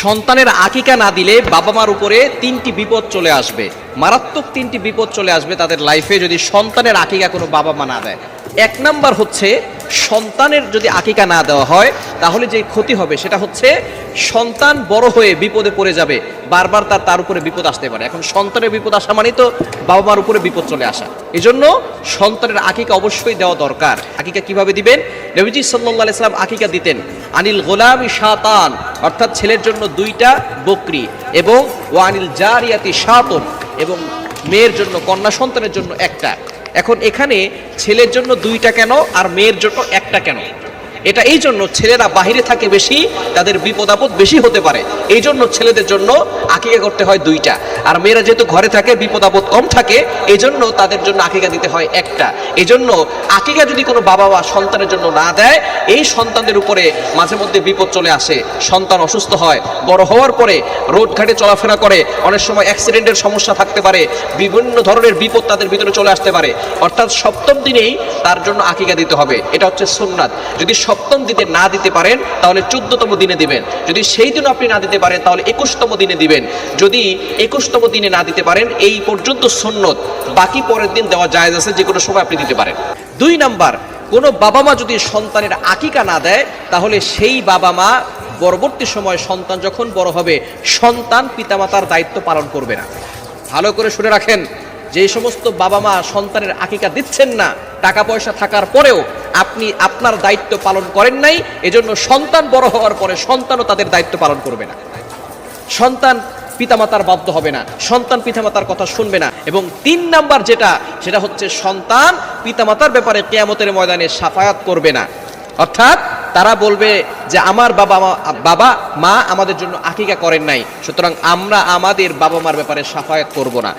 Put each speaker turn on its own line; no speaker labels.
সন্তানের আকিকা না দিলে বাবা মার উপরে তিনটি বিপদ চলে আসবে। মারাত্মক তিনটি বিপদ চলে আসবে তাদের লাইফে যদি সন্তানের আকিকা কোনো বাবা মা না দেয়। এক নাম্বার হচ্ছে, সন্তানের যদি আকিকা না দেওয়া হয়, তাহলে যে ক্ষতি হবে সেটা হচ্ছে, সন্তান বড় হয়ে বিপদে পড়ে যাবে। বারবার তার তার উপরে বিপদ আসতে পারে। এখন সন্তানের বিপদ আসা মানে তো বাবা মার উপরে বিপদ চলে আসা। এজন্য সন্তানের আকিকা অবশ্যই দেওয়া দরকার। আকিকা কীভাবে দিবেন? নবীজি সাল্লাহ ইসলাম আকিকা দিতেন, আনিল গোলাম শাতান। অর্থাৎ ছেলের জন্য দুইটা বকরি এবং ওয়ানিল জারিয়াতি সাতন এবং মেয়ের জন্য, কন্যা সন্তানের জন্য একটা। এখন এখানে ছেলের জন্য দুইটা কেন আর মেয়ের জন্য একটা কেন? এটা এই জন্য ছেলেরা বাহিরে থাকে বেশি, তাদের বিপদ আপদ বেশি হতে পারে। এই জন্য ছেলেদের জন্য আকিকা করতে হয় দুইটা। আর মেয়েরা যেহেতু ঘরে থাকে, বিপদ আপদ কম থাকে এই জন্য তাদের জন্য আকিকা দিতে হয় একটা। এই জন্য আকিকা যদি কোনো বাবা বা সন্তানের জন্য না দেয়, এই সন্তানদের উপরে মাঝে মধ্যে বিপদ চলে আসে। সন্তান অসুস্থ হয়, বড় হওয়ার পরে রোড ঘাটে চলাফেরা করে, অনেক সময় অ্যাক্সিডেন্টের সমস্যা থাকতে পারে, বিভিন্ন ধরনের বিপদ তাদের ভিতরে চলে আসতে পারে। অর্থাৎ সপ্তম দিনেই তার জন্য আকিকা দিতে হবে। এটা হচ্ছে সুন্নাত। যদি সপ্তম দিনে না দিতে পারেন, তাহলে চোদ্দতম দিনে দিবেন। যদি সেই দিনও আপনি না দিতে পারেন, তাহলে একুশতম দিনে দিবেন। যদি একুশতম দিনে না দিতে পারেন, এই পর্যন্ত সুন্নত। বাকি পরের দিন দেওয়া জায়েজ আছে যে কোনো সময় আপনি দিতে পারেন। দুই নাম্বার, কোনো বাবা মা যদি সন্তানের আকিকা না দেয়, তাহলে সেই বাবা মা পরবর্তী সময় সন্তান যখন বড় হবে, সন্তান পিতামাতার দায়িত্ব পালন করবে না। ভালো করে শুনে রাখেন, যে সমস্ত বাবা মা সন্তানের আকিকা দিচ্ছেন না, টাকা পয়সা থাকার পরেও আপনি আপনার দায়িত্ব পালন করেন নাই, এজন্য সন্তান বড় হওয়ার পরে সন্তানও তাদের দায়িত্ব পালন করবে না। সন্তান পিতামাতার বাধ্য হবে না, সন্তান পিতামাতার কথা শুনবে না। এবং তিন নাম্বার যেটা, সেটা হচ্ছে সন্তান পিতামাতার ব্যাপারে কেয়ামতের ময়দানে সাফায়াত করবে না। অর্থাৎ তারা বলবে যে আমার বাবা বাবা, মা আমাদের জন্য আকিকা করেন নাই, সুতরাং আমরা আমাদের বাবা মার ব্যাপারে সাফায়াত করব না।